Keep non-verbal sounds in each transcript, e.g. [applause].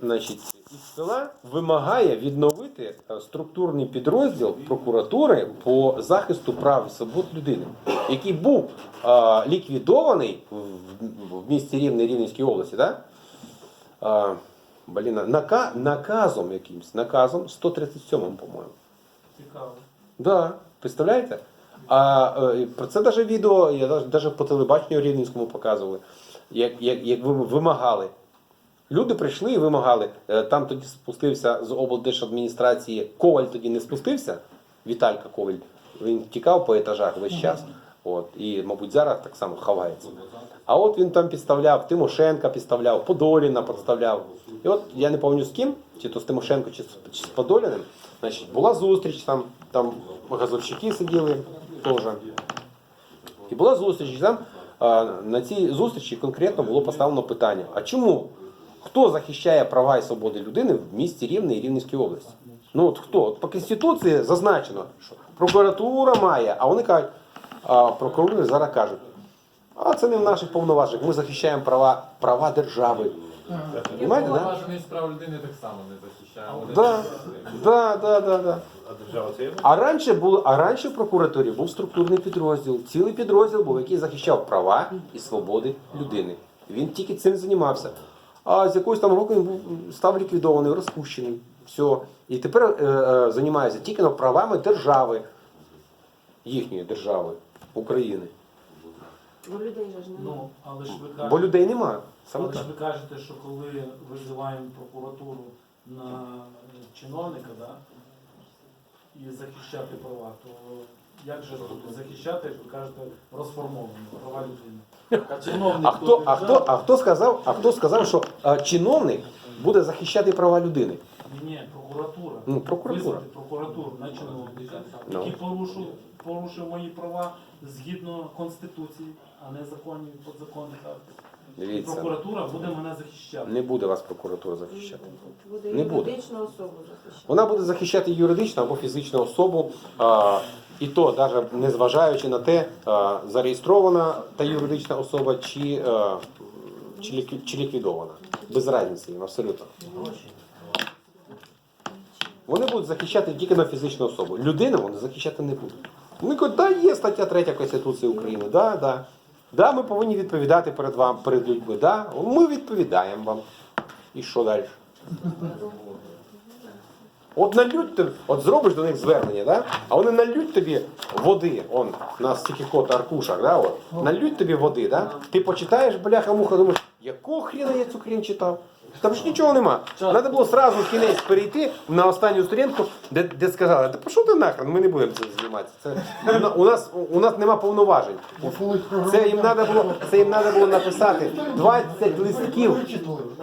значить, із села вимагає відновити е, структурний підрозділ прокуратури по захисту прав і свобод людини, який був е, ліквідований в, в місті Рівне Рівненській області. Да? Е, блін, нака, наказом якимсь, наказом 137, по-моєму. Цікаво. Да, представляєте? А про це навіть відео, я навіть по телебаченню рівненському показували, як, як, як ви вимагали. Люди прийшли і вимагали. Е, Там тоді спустився з облдержадміністрації Коваль тоді не спустився. Віталька Коваль. Він тікав по етажах весь час. От, і, мабуть, зараз так само ховається. А от він там підставляв, Тимошенка підставляв, Подоліна підставляв. І от я не пам'ятаю з ким, чи то з Тимошенко, чи з, чи з Подоліним. Значить, була зустріч, там, там газовщики сиділи теж. І була зустріч, і там на цій зустрічі конкретно було поставлено питання: а чому? Хто захищає права і свободи людини в місті Рівне і Рівненській області? Ну от хто? От по Конституції зазначено, що прокуратура має, а вони кажуть, а прокурори зараз кажуть, а це не в наших повноваженнях, ми захищаємо права, права держави. Понимаєте, да? Повноважений з прав людини так само не захищає. Да, да, да, да, да. А держава це є? А раніше було, а раніше в прокуратурі був структурний підрозділ. Цілий підрозділ був, який захищав права і свободи людини. Він тільки цим займався. А з якогось там року він був став ліквідований, розпущений. Все. І тепер е, е, займається тільки ну, правами держави, їхньої держави, України. Бо людей же ж немає. Ну, але ж ви кажете, Бо людей нема. Саме але ж ви кажете, що коли визиваємо прокуратуру на е, чиновника, да, і захищати права, то як же тут захищати, як ви кажете, розформовані права людини? А хто, а хто, а хто сказав, а хто сказав, що а, чиновник буде захищати права людини? Ні, ні, прокуратура. Ну, прокуратура. Визвати прокуратуру на чиновника, Ну. який порушив, порушив мої права згідно Конституції, а не законів подзаконних актів. Дивіться, прокуратура буде мене захищати. не буде вас прокуратура захищати. Буде Не буде. юридичну особу захищати. Вона буде захищати юридичну або фізичну особу, а, і то навіть не зважаючи на те, а, зареєстрована та юридична особа чи, а, чи, лікві- чи ліквідована. Без різниці їм абсолютно. Вони будуть захищати тільки на фізичну особу. Людину вони захищати не будуть. Вони кажуть, да, є стаття 3 Конституції України, да, да. Да, ми повинні відповідати перед вами, перед людьми. Да, ми відповідаємо вам. І що далі? От налють тобі, от зробиш до них звернення, да? а вони налють тобі води, он, у нас тільки кот аркушах, да? налють тобі води, да? ти почитаєш, бляха-муха, думаєш, якого хрена я цю хрін читав? Там ж нічого нема. Треба було сразу в кінець перейти на останню сторінку, де, де сказали, та пішов ти нахрен, ми не будемо цим займатися. Це, у, нас, у нас нема повноважень. Це їм треба було, це їм треба було написати 20 листків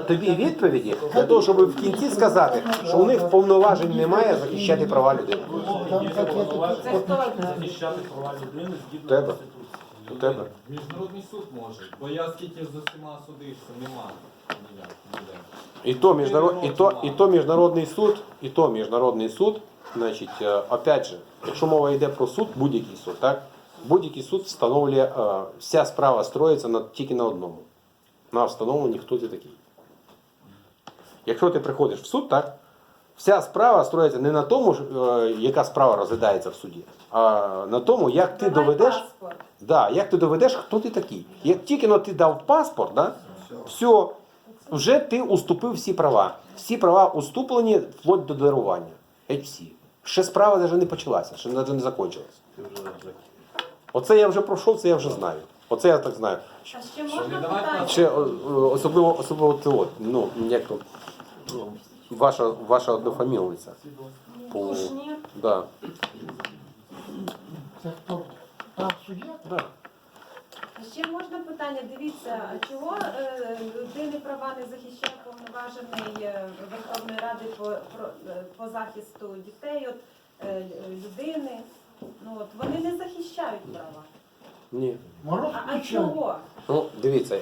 тобі відповіді для того, щоб в кінці сказати, що у них повноважень немає захищати права людини. Захищати права людини згідно У тебе. Міжнародний суд може, бо я скільки з усіма судився, нема ніяк ніде. І то, міжнарод, і, то, і то міжнародний суд, і то міжнародний суд, значить, е, опять же, якщо мова йде про суд, будь-який суд, так? Будь-який суд встановлює, е, вся справа строїться на, тільки на одному. На встановленні, хто ти такий. Якщо ти приходиш в суд, так? Вся справа строїться не на тому, е, яка справа розглядається в суді, а на тому, як ти Давай доведеш. паспорт. Да, як ти доведеш, хто ти такий? Як тільки но ти дав паспорт, да, все, вже ти уступив всі права. Всі права уступлені вплоть до дарування. Геть всі. Ще справа навіть не почалася, ще навіть не закончилась. Оце я вже пройшов, це я вже знаю. Оце я так знаю. А ще можна питання? Ще о, о, особливо, особливо це от, ну, як то, ну, ваша, ваша однофамільниця. По, Кушнір. да. Це хто? А, суддя? Да. Ще можна питання, дивіться, а чого е, людини права не захищає повноважений е, Верховної Ради по, про, е, по захисту дітей, от, е, людини? Ну, от, вони не захищають права. Ні. Мороз А, а включив. чого? Ну, дивіться,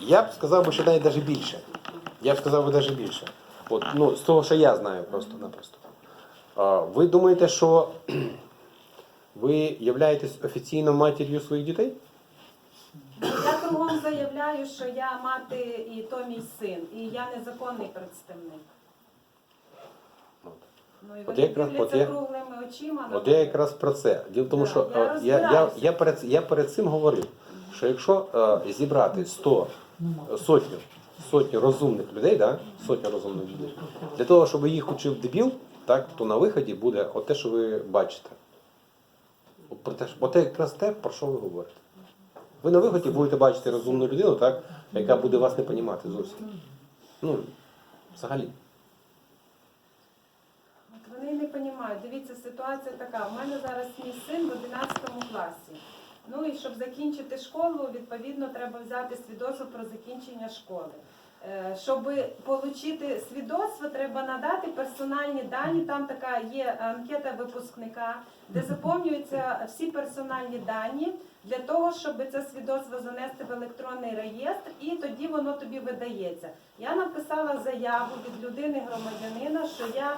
я б сказав би, що навіть навіть більше. Я б сказав би навіть більше. От, ну, з того, що я знаю просто-напросто. Ви думаєте, що [clears throat] ви являєтесь офіційно матір'ю своїх дітей? Я кругом заявляю, що я мати і то мій син, і я незаконний представник. Ну і От якраз- от я- круглими очима. От я якраз про це. Діло в тому, Да, що я е, я, я, я, перед, я перед цим говорив, що якщо е, зібрати 100, е, сотню, сотню розумних людей, да? сотню розумних людей, для того, щоб їх учив дебіл, так, то на виході буде от те, що ви бачите. Про те, якраз те, про що ви говорите. Ви на виході будете бачити розумну людину, так, яка буде вас не розуміти зовсім. Ну, взагалі. Вони не розуміють. Дивіться, ситуація така. У мене зараз мій син в 11 класі. Ну і щоб закінчити школу, відповідно, треба взяти свідоцтво про закінчення школи. Е, Щоб отримати свідоцтво, треба надати персональні дані. Там така є анкета випускника, де [laughs] заповнюються всі персональні дані для того, щоб це свідоцтво занести в електронний реєстр, і тоді воно тобі видається. Я написала заяву від людини громадянина, що я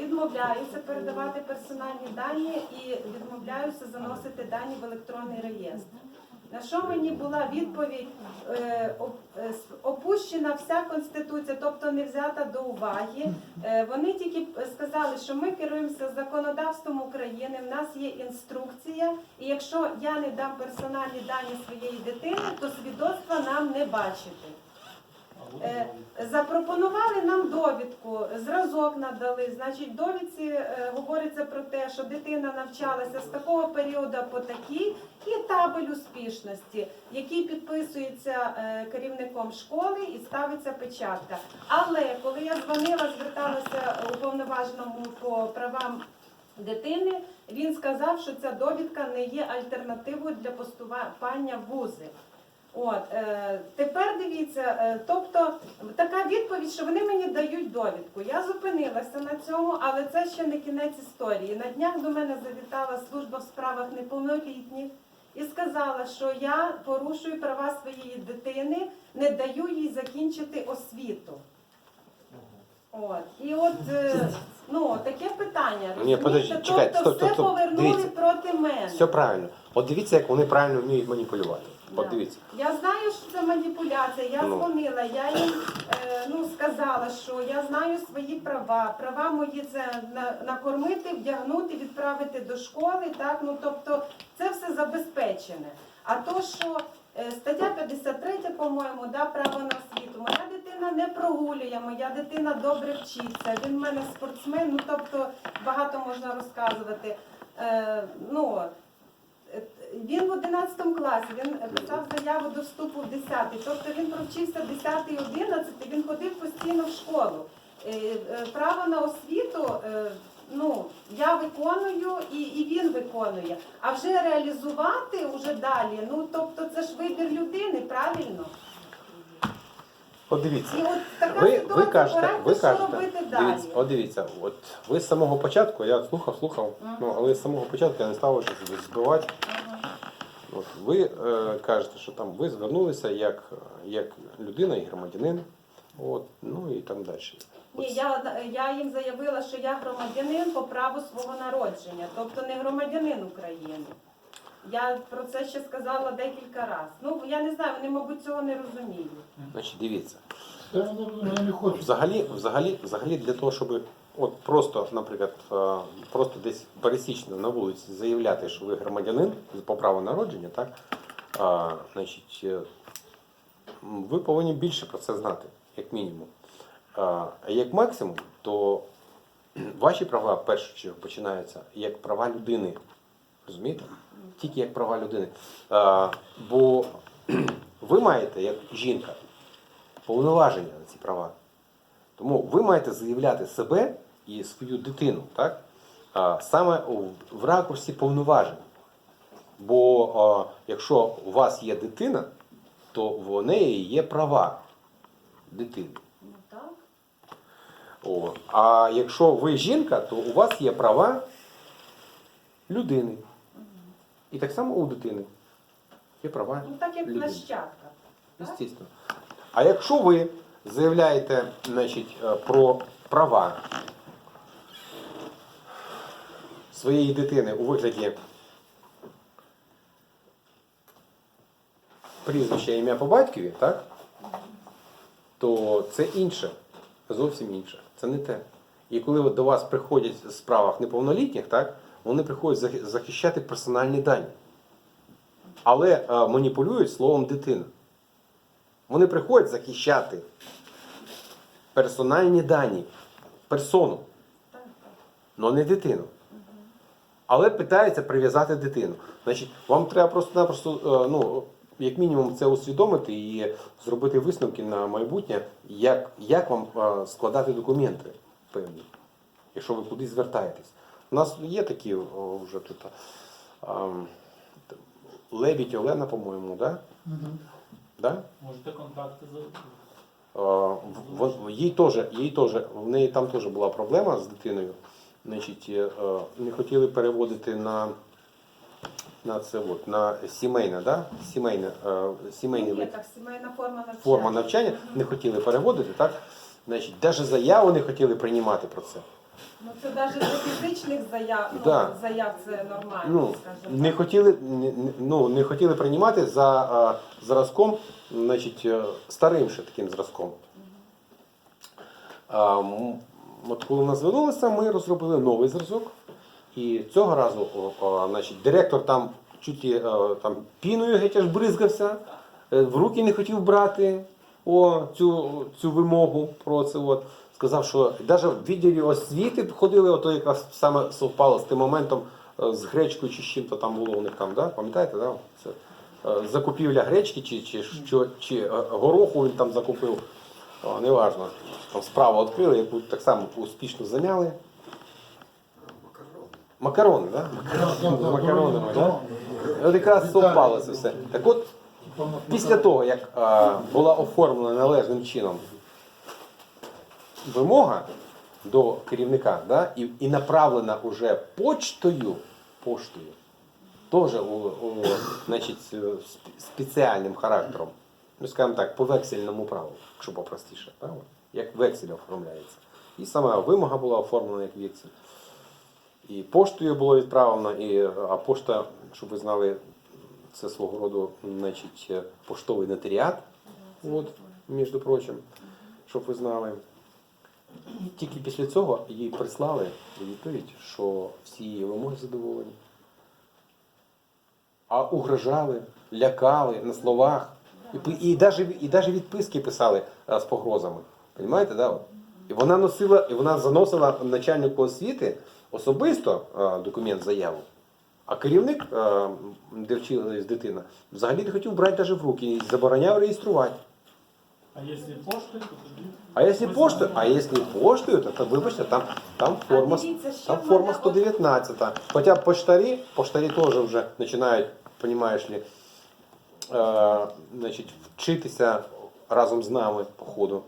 відмовляюся передавати персональні дані і відмовляюся заносити дані в електронний реєстр. На що мені була відповідь е, е, опущена вся конституція, тобто не взята до уваги. Е, Вони тільки сказали, що ми керуємося законодавством України. В нас є інструкція, і якщо я не дам персональні дані своєї дитини, то свідоцтва нам не бачити. А буде Е, довідка. Запропонували нам довідку, зразок надали. Значить, довідці е, говориться про те, що дитина навчалася з такого періоду по такий, і табель успішності, який підписується е, керівником школи і ставиться печатка. Але коли я дзвонила, зверталася уповноваженому по правам дитини, він сказав, що ця довідка не є альтернативою для поступання в вузи. От е, тепер дивіться, е, тобто така відповідь, що вони мені дають довідку. Я зупинилася на цьому, але це ще не кінець історії. На днях до мене завітала служба в справах неповнолітніх і сказала, що я порушую права своєї дитини, не даю їй закінчити освіту. От і от е, ну таке питання. Ні, подожди, чекайте, тобто стоп, стоп, все стоп. повернули Дивіться. проти мене. Все правильно. От дивіться, як вони правильно вміють маніпулювати. Да. Я знаю, що це маніпуляція. Я Ну. дзвонила, я їм е, ну, сказала, що я знаю свої права. Права мої це на- накормити, вдягнути, відправити до школи. Так? Ну, тобто це все забезпечене. А то, що е, стаття 53, по-моєму, да, право на освіту. Моя дитина не прогулює, моя дитина добре вчиться. Він в мене спортсмен, ну тобто багато можна розказувати. Е, ну, Він в 11 класі, він писав заяву до вступу в 10. Тобто він провчився 10-11, він ходив постійно в школу. Е, е, Право на освіту е, ну, я виконую і, і він виконує. А вже реалізувати вже далі, ну тобто це ж вибір людини, правильно? От дивіться. І от така Ви, ситуація, ви кажете, порадьте, ви що кажете, робити далі. дивіться, от дивіться, от ви з самого початку, я слухав, слухав, Мгм. ну але з самого початку я не став збивати. От ви е, кажете, що там ви звернулися як, як людина і громадянин, от, ну і так далі. Ні, я, я їм заявила, що я громадянин по праву свого народження, тобто не громадянин України. Я про це ще сказала декілька разів. Ну, я не знаю, вони, мабуть, цього не розуміють. Значить, дивіться. Хочуть. Взагалі, взагалі, взагалі для того, щоб от просто, наприклад, е, просто десь пересічно на вулиці заявляти, що ви громадянин по праву народження, так, а, значить, е, ви повинні більше про це знати, як мінімум. А як максимум, то ваші права в першу чергу починаються як права людини. Розумієте? Тільки як права людини. А, бо [clears throat] ви маєте, як жінка, повноваження на ці права. Тому ви маєте заявляти себе і свою дитину, так? А, саме в ракурсі повноважень. Бо а, якщо у вас є дитина, то в неї є права дитини. Ну. О. А якщо ви жінка, то у вас є права людини. І так само у дитини є права Ну так як людини. нащадка. Естественно. А якщо ви заявляєте значить, е, про права своєї дитини у вигляді прізвище, ім'я по батькові, так? То це інше, зовсім інше. Це не те. І коли до вас приходять в справах неповнолітніх, так, вони приходять захищати персональні дані. Але е, маніпулюють словом дитина. Вони приходять захищати персональні дані, персону, але не дитину. Але питаються прив'язати дитину. Значить, вам треба просто-напросто, е, ну, як мінімум, це усвідомити і зробити висновки на майбутнє, як, як вам е, складати документи певні, якщо ви кудись звертаєтесь. У нас є такі о, вже тут. а, Лебідь Олена, по-моєму, да? Мгм. Да? Можете контакти Е, Їй теж, їй теж, в неї там теж була проблема з дитиною. Значить, е, не хотіли переводити на, на це от, на сімейне, да? сімейне, сімейне Є так, сімейна форма навчання. форма навчання, не хотіли переводити, так? Значить, навіть заяву не хотіли приймати про це. Ну це навіть для фізичних заяв, ну, Да. заяв це нормально, Ну, скажімо. не так. хотіли, не- не- ну, не хотіли приймати за е, зразком, значить, е, старим ще таким зразком. А, м, от коли нас звернулися, ми розробили новий зразок. І цього разу о, о, значить, директор там чуть і, е, там, піною геть аж бризгався, е, в руки не хотів брати о, цю, цю вимогу про це. От. Сказав, що навіть в відділі освіти ходили, ото якраз саме совпало з тим моментом е, з гречкою чи з чим-то там було у них там, да? пам'ятаєте, да? Це, е, закупівля гречки чи, чи, що, чи е, гороху він там закупив. О, неважно. Там справу відкрили, яку так само успішно замяли. Макарони? Да? З макаронами, да, так? да. От якраз совпало це все. Так от, після того, як е, була оформлена належним чином вимога до керівника, да, і, і направлена уже почтою, поштою, теж у, у, значить, е, спеціальним характером, ну скажімо так, по вексельному праву, якщо попростіше, правда? як вексель оформляється. І сама вимога була оформлена як вексель. І поштою було відправлено, і, а пошта, щоб ви знали, це свого роду значить, е, поштовий нотаріат, от, між прочим, щоб ви знали. Тільки після цього їй прислали відповідь, що всі її вимоги задоволені. А угрожали, лякали на словах. І, і, навіть, і навіть відписки писали а, з погрозами. Понимаєте, да? І вона носила, і вона заносила начальнику освіти особисто а, документ заяву. А керівник, а, де вчилась дитина, взагалі не хотів брати навіть в руки і забороняв реєструвати. А якщо поштою, то тоді. А якщо поштою, а якщо поштою, то, то вибачте, там, там форма, А там форма 119. Хоча поштарі, поштарі теж вже починають, розумієш ли, е, значить, вчитися разом з нами по ходу.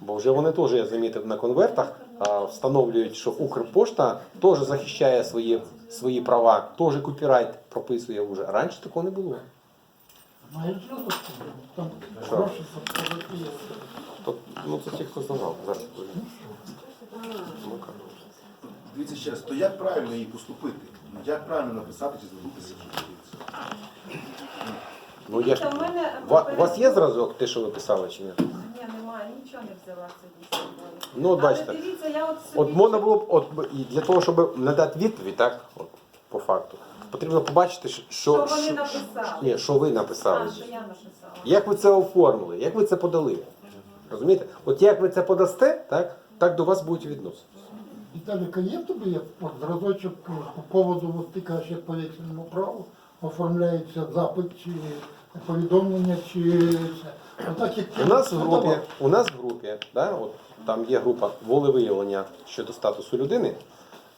Бо вже вони теж, я замітив, на конвертах е, встановлюють, що Укрпошта теж захищає свої, свої права, теж копірайт прописує вже. Раніше такого не було. Що? То, ну, це ті, хто здавав. Зараз скажу. Ну-ка. Дивіться ще раз, то як правильно їй поступити? Ну, Як правильно написати чи звернутися? щоб дивитися? Ну, я ж... Дивіться, мене Ва- У вас є зразок, те, що ви писали, чи ні? Ні, немає, нічого не взяла з собою. Ну, от бачите. Але дивіться, я от собі... От можна було б, от і для того, щоб надати відповідь, так, от, по факту, потрібно побачити, що, Що що, вони написали? ні, що ви написали. А, що я написала. Як ви це оформили, як ви це подали. Розумієте? От як ви це подасте, так, так до вас будуть відноситися. Віталіка, є в тебе є от, зразочок по поводу, от ти кажеш, як по вексельному праву оформляється запит чи повідомлення, чи це. Отак, як У нас в групі, у нас в групі, да, от, там є група волевиявлення щодо статусу людини.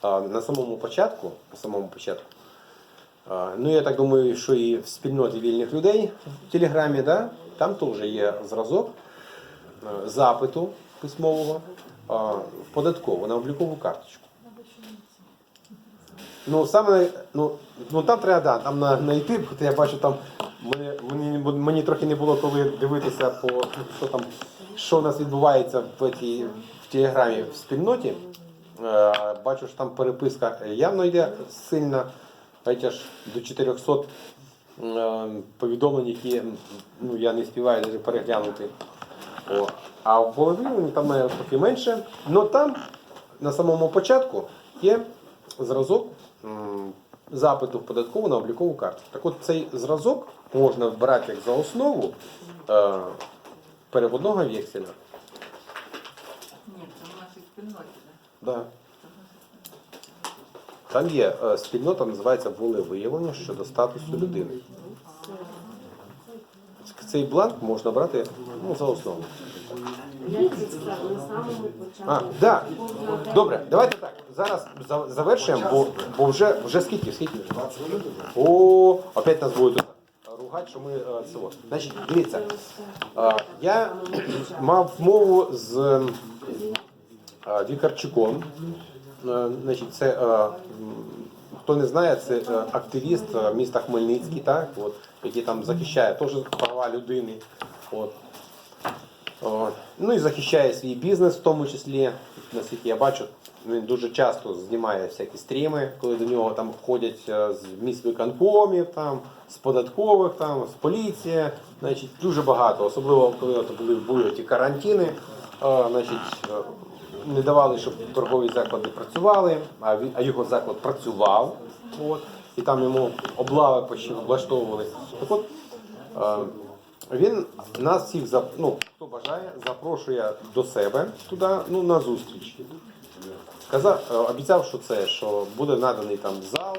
А, на самому початку, на самому початку, ну я так думаю, що і в спільноті вільних людей в Телеграмі, да, там теж є зразок е, запиту письмового в податкову на облікову карточку. Ну, саме, ну, ну там треба, да, там на, знайти, бо я бачу там, мені, мені, мені трохи не було коли дивитися по що там, що в нас відбувається в, тій, в телеграмі в спільноті. Е, бачу, що там переписка явно йде сильна, хоча ж до 400 е, повідомлень, які ну, я не співаю навіть переглянути. О. А в Володимирі там має трохи менше. Але там на самому початку є зразок запиту в податкову на облікову карту. Так от цей зразок можна брати як за основу е, переводного векселя. Ні, це в нашій спільноті. Да. Там є е, спільнота, називається волевиявлення щодо статусу людини. Цей бланк можна брати ну, за основу. А, да. Добре, давайте так. Зараз завершуємо, бо, бо вже, вже скільки? Скільки? 20? О, опять нас тут ругати, що ми цього. Значить, дивіться, е, я мав мову з е, Вікарчуком. Е, Значить, це, е, хто не знає, це е, активіст міста Хмельницький, так, от, який там захищає теж права людини. От. Ну і захищає свій бізнес в тому числі, наскільки я бачу, він дуже часто знімає всякі стріми, коли до нього там ходять е, з міст виконкомів, там, з податкових, там, з поліції. Значить, дуже багато, особливо коли були, були ті карантини, значить, не давали, щоб торгові заклади працювали, а, він, а його заклад працював. От, і там йому облави почти влаштовували. Так от, е, він нас всіх ну, хто бажає, запрошує до себе туди, ну, на зустріч. Казав, е, обіцяв, що це, що буде наданий там зал,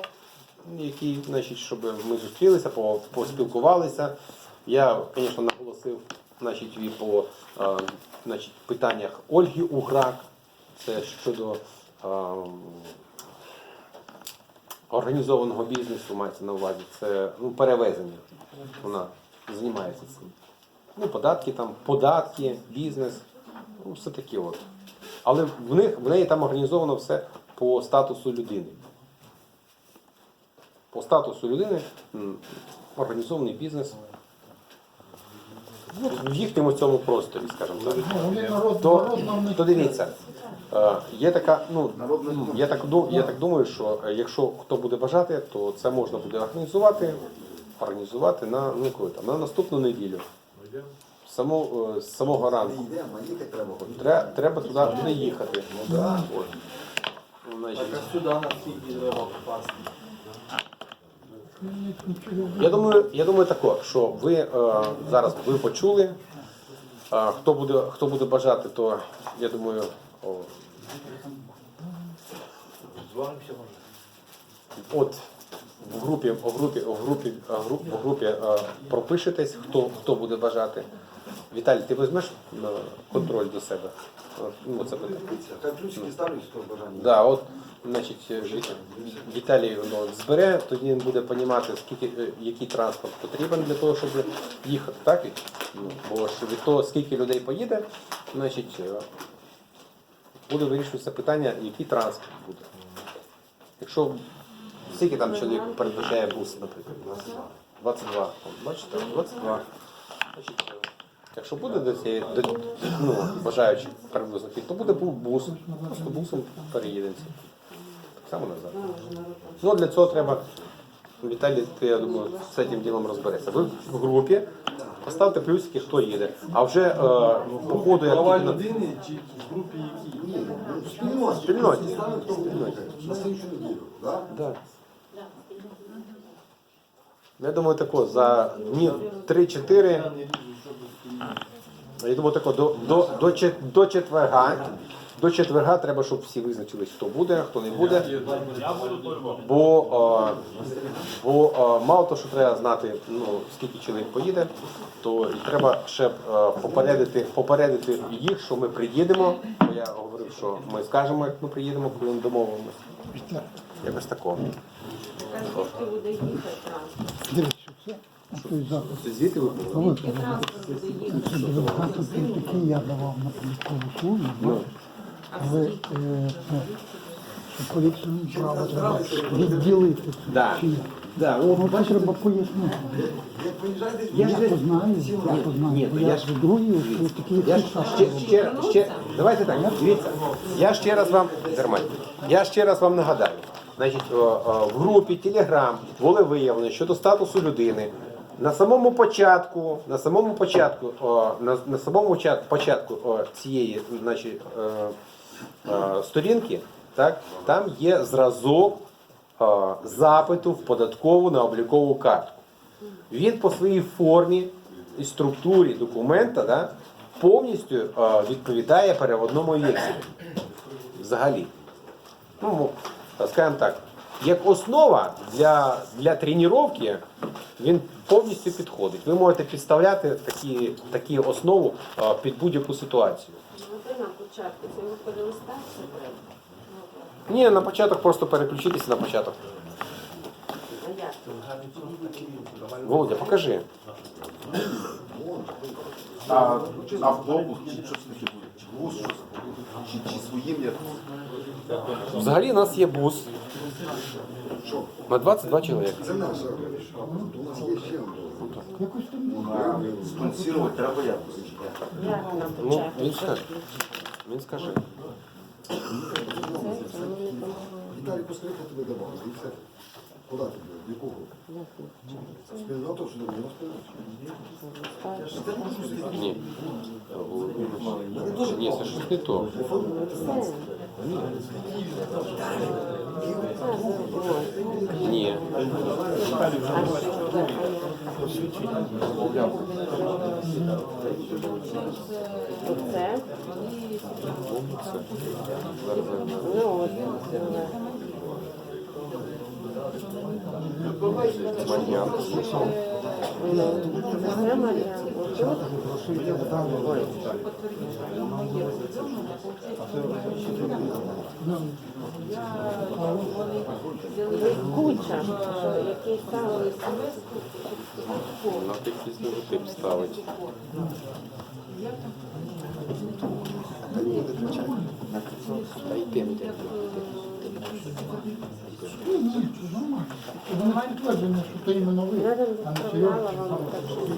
який, значить, щоб ми зустрілися, по- поспілкувалися. Я, звісно, наголосив значить, по е, значить, питаннях Ольги Уграк, це щодо е, організованого бізнесу, мається на увазі, це ну, перевезення. Вона займається цим. Ну, податки там, податки, бізнес, ну, все таке от. Але в, них, в неї там організовано все по статусу людини. По статусу людини м, організований бізнес. Ну, в їхньому цьому просторі, скажімо так. Ну, вони народ, То, народна в них- то дивіться, є така, ну, ну, я так, я так думаю, що е, якщо хто буде бажати, то це можна буде організувати, організувати на, ну, коли там, на наступну неділю. Само, е, з самого ранку. Треба. Треба, туди не їхати. Ну, значить, Так а сюди наскільки треба попасти? Нічого. Я думаю, я думаю тако, що ви е, зараз ви почули. Е, хто буде, хто буде бажати, то я думаю, о, от в групі, в групі, в групі, е, гру- в групі е, пропишетесь, хто, хто буде бажати. Віталій, ти візьмеш е, контроль до себе? Ну, це питання. Хай ключики ставлять, хто бажання. Да, от, значить, Віталій ну, от збере, тоді він буде розуміти, скільки, е, який транспорт потрібен для того, щоб їхати. Так? Ну, бо ж від того, скільки людей поїде, значить, е, буде вирішуватися питання, який транспорт буде. Якщо скільки там чоловік передбачає бус, наприклад? 22. Бачите, 22. Значить, е, якщо буде до цієї, до, ну, бажаючих приблизно, то буде бус. Просто бусом переїдемо. Так само назад. Ну, для цього треба. Віталій, я думаю, з цим ділом розбереться. Ви в групі поставте плюсики, хто їде. А вже е, по ходу, як Права тільки людини чи в групі які? Спільноті. Спільноті. Ставимо, хто. Спільноті. На слідчу неділю. да? Да. Я думаю, тако за днів 3-4, Я не ріжу, щоб я думаю, тако до, до, до, чет- до четверга. До четверга треба, щоб всі визначились, хто буде, хто не буде. Бо, бо мало того, що треба знати, ну, скільки чоловік поїде, то і треба ще попередити, попередити їх, що ми приїдемо. Бо я говорив, що ми скажемо, як ми приїдемо, коли ми домовимося. Якось такого. Це звідти ви були? Я давав на службу, але е, право треба відділити. Да. Да, Ну, це треба пояснити. Я то знаю, я то знаю. Ні, я я ж- ж другий, що такі Я ж ще, ще, ще, давайте так, дивіться. Я ще раз вам Зермаль, я ще раз вам нагадаю, значить, о, о, в групі Telegram волевиявлення щодо статусу людини. На самому початку, на самому початку, о, на, на самому почат- початку о, цієї значить, е, е, сторінки, так, там є зразок е, запиту в податкову на облікову картку. Він по своїй формі і структурі документа да, повністю е, відповідає переводному векселю. Взагалі. Ну, скажімо так, як основа для, для тренування він повністю підходить. Ви можете підставляти такі, такі основу е, під будь-яку ситуацію. Ну, де на початку, це його перелистатися треба. Ну, Ні, на початок просто переключитися на початок. А як? Володя, покажи. А автобус, чи що це таке буде? Бус. Чи, чи своїм як? Взагалі у нас є бус на 22 чоловіка. Це наша. У нас є ще там Спонсірувати треба якось. Ну, він скаже. Він скаже. Віталій Пускаренко тебе давали, і все. Куди тебе? В якого? Спільноту чи не було спільноти? Ні. Ні, це щось не то. Ні. Оце. Ну, от, Маньяк. ну, Мар'ян. Отут. Куча, який саме На якийсь логотип ставить. Та йди. Воно підтвердження, Я там а не відправляла Сережа. вам, так що ви не-